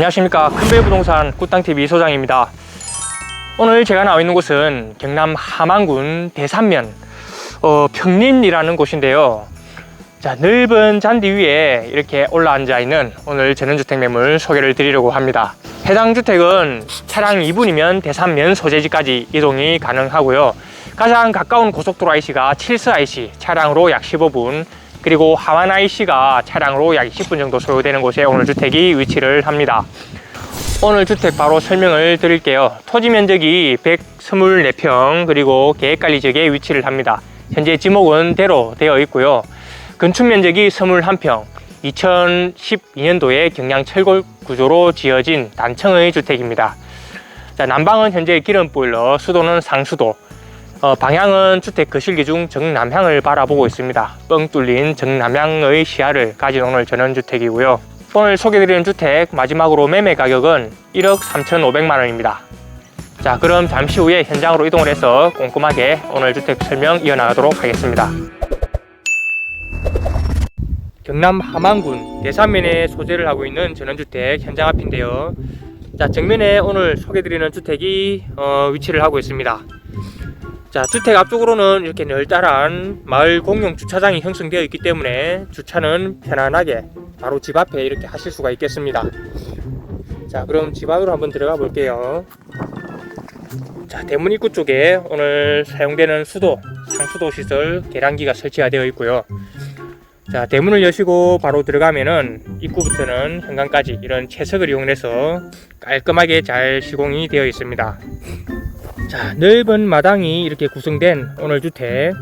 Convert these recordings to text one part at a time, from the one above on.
안녕하십니까. 큰별부동산 꾸땅TV 소장입니다. 오늘 제가 나와 있는 곳은 경남 함안군 대산면 어, 평림이라는 곳인데요. 자 넓은 잔디 위에 이렇게 올라앉아 있는 오늘 전원주택 매물 소개를 드리려고 합니다. 해당 주택은 차량 2분이면 대산면 소재지까지 이동이 가능하고요. 가장 가까운 고속도로 IC가 7스 IC 차량으로 약 15분 그리고 IC가 차량으로 약 20분 정도 소요되는 곳에 오늘 주택이 위치를 합니다. 오늘 주택 바로 설명을 드릴게요. 토지 면적이 124평 그리고 계획관리 지역에 위치를 합니다. 현재 지목은 대로 되어 있고요. 건축 면적이 21평 2012년도에 경량 철골 구조로 지어진 단층의 주택입니다. 자, 난방은 현재 기름 보일러, 수도는 상수도, 어, 방향은 주택 거실기 중 정남향을 바라보고 있습니다. 뻥 뚫린 정남향의 시야를 가진 오늘 전원주택이고요. 오늘 소개드리는 주택 마지막으로 매매 가격은 1억 3,500만 원입니다. 자 그럼 잠시 후에 현장으로 이동을 해서 꼼꼼하게 오늘 주택 설명 이어나가도록 하겠습니다. 경남 함안군 대산면에 소재를 하고 있는 전원주택 현장 앞인데요. 자 정면에 오늘 소개드리는 주택이 어, 위치를 하고 있습니다. 자 주택 앞쪽으로는 이렇게 널따란 마을 공용 주차장이 형성되어 있기 때문에 주차는 편안하게 바로 집 앞에 이렇게 하실 수가 있겠습니다. 자 그럼 집 안으로 한번 들어가 볼게요. 자 대문 입구 쪽에 오늘 사용되는 수도 상수도 시설 계량기가 설치가 되어 있고요. 자 대문을 여시고 바로 들어가면은 입구부터는 현관까지 이런 채석을 이용해서 깔끔하게 잘 시공이 되어 있습니다 자 넓은 마당이 이렇게 구성된 오늘 주택.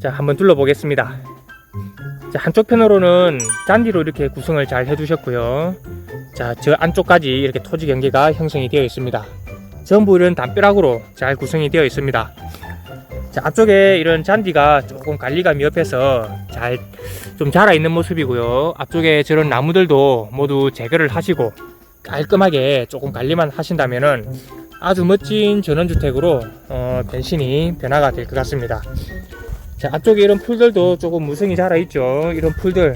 자 한번 둘러보겠습니다. 자 한쪽 편으로는 잔디로 이렇게 구성을 잘 해주셨고요. 자 저 안쪽까지 이렇게 토지 경계가 형성이 되어 있습니다. 전부 이런 담벼락으로 잘 구성이 되어 있습니다. 자 앞쪽에 이런 잔디가 조금 관리가 미흡해서 잘 좀 자라 있는 모습이고요. 앞쪽에 저런 나무들도 모두 제거를 하시고 깔끔하게 조금 관리만 하신다면은 아주 멋진 전원주택으로 어, 변신이 변화가 될 것 같습니다. 자, 앞쪽에 이런 풀들도 조금 무성이 자라 있죠. 이런 풀들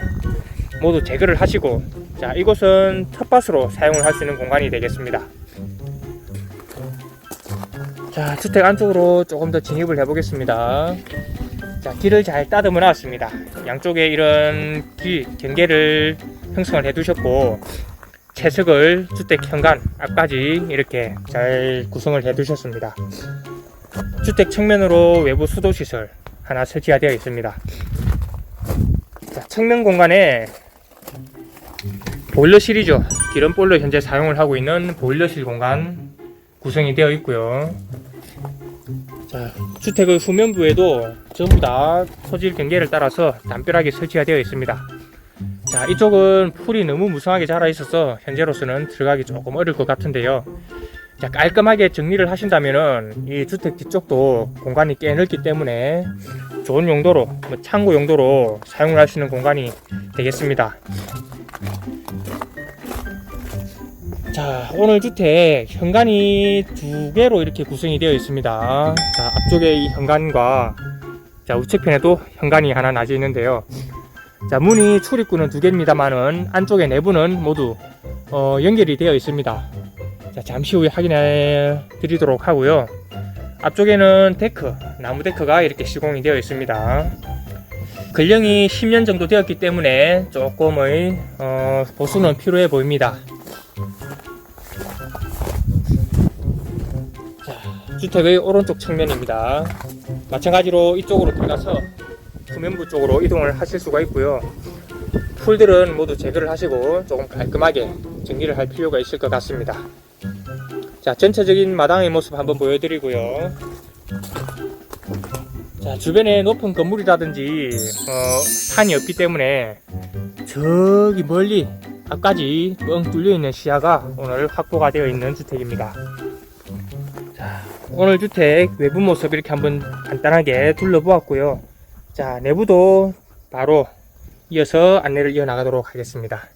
모두 제거를 하시고 자, 이곳은 텃밭으로 사용을 할 수 있는 공간이 되겠습니다. 자, 주택 안쪽으로 조금 더 진입을 해 보겠습니다. 자, 길을 잘 따듬어 놨습니다. 양쪽에 이런 길 경계를 형성을 해 두셨고 채석을 주택 현관 앞까지 이렇게 잘 구성을 해 두셨습니다. 주택 측면으로 외부 수도 시설 하나 설치가 되어 있습니다. 자, 측면 공간에 보일러실이죠. 기름 보일러 현재 사용을 하고 있는 보일러실 공간 구성이 되어 있고요. 자, 주택의 후면부에도 전부 다 소질 경계를 따라서 담벼락이 설치가 되어 있습니다. 자 이쪽은 풀이 너무 무성하게 자라 있어서 현재로서는 들어가기 조금 어려울 것 같은데요. 자 깔끔하게 정리를 하신다면은 이 주택 뒤쪽도 공간이 꽤 넓기 때문에 좋은 용도로 뭐 창고 용도로 사용을 할 수 있는 공간이 되겠습니다. 자 오늘 주택 현관이 두 개로 이렇게 구성이 되어 있습니다. 자 앞쪽에 이 현관과 자 우측편에도 현관이 하나 나져 있는데요 자 문이 출입구는 두 개입니다만은 안쪽에 내부는 모두 어, 연결이 되어 있습니다. 자 잠시 후에 확인해 드리도록 하고요. 앞쪽에는 데크 나무 데크가 이렇게 시공이 되어 있습니다. 근령이 10년 정도 되었기 때문에 조금의 어, 보수는 필요해 보입니다. 자, 주택의 오른쪽 측면입니다. 마찬가지로 이쪽으로 들어가서 후면부 쪽으로 이동을 하실 수가 있고요. 풀들은 모두 제거를 하시고 조금 깔끔하게 정리를 할 필요가 있을 것 같습니다. 자, 전체적인 마당의 모습 한번 보여드리고요. 자, 주변에 높은 건물이라든지 어, 산이 없기 때문에 저기 멀리 앞까지 뻥 뚫려 있는 시야가 오늘 확보가 되어 있는 주택입니다. 자, 오늘 주택 외부 모습 이렇게 한번 간단하게 둘러보았고요. 자, 내부도 바로 이어서 안내를 이어나가도록 하겠습니다.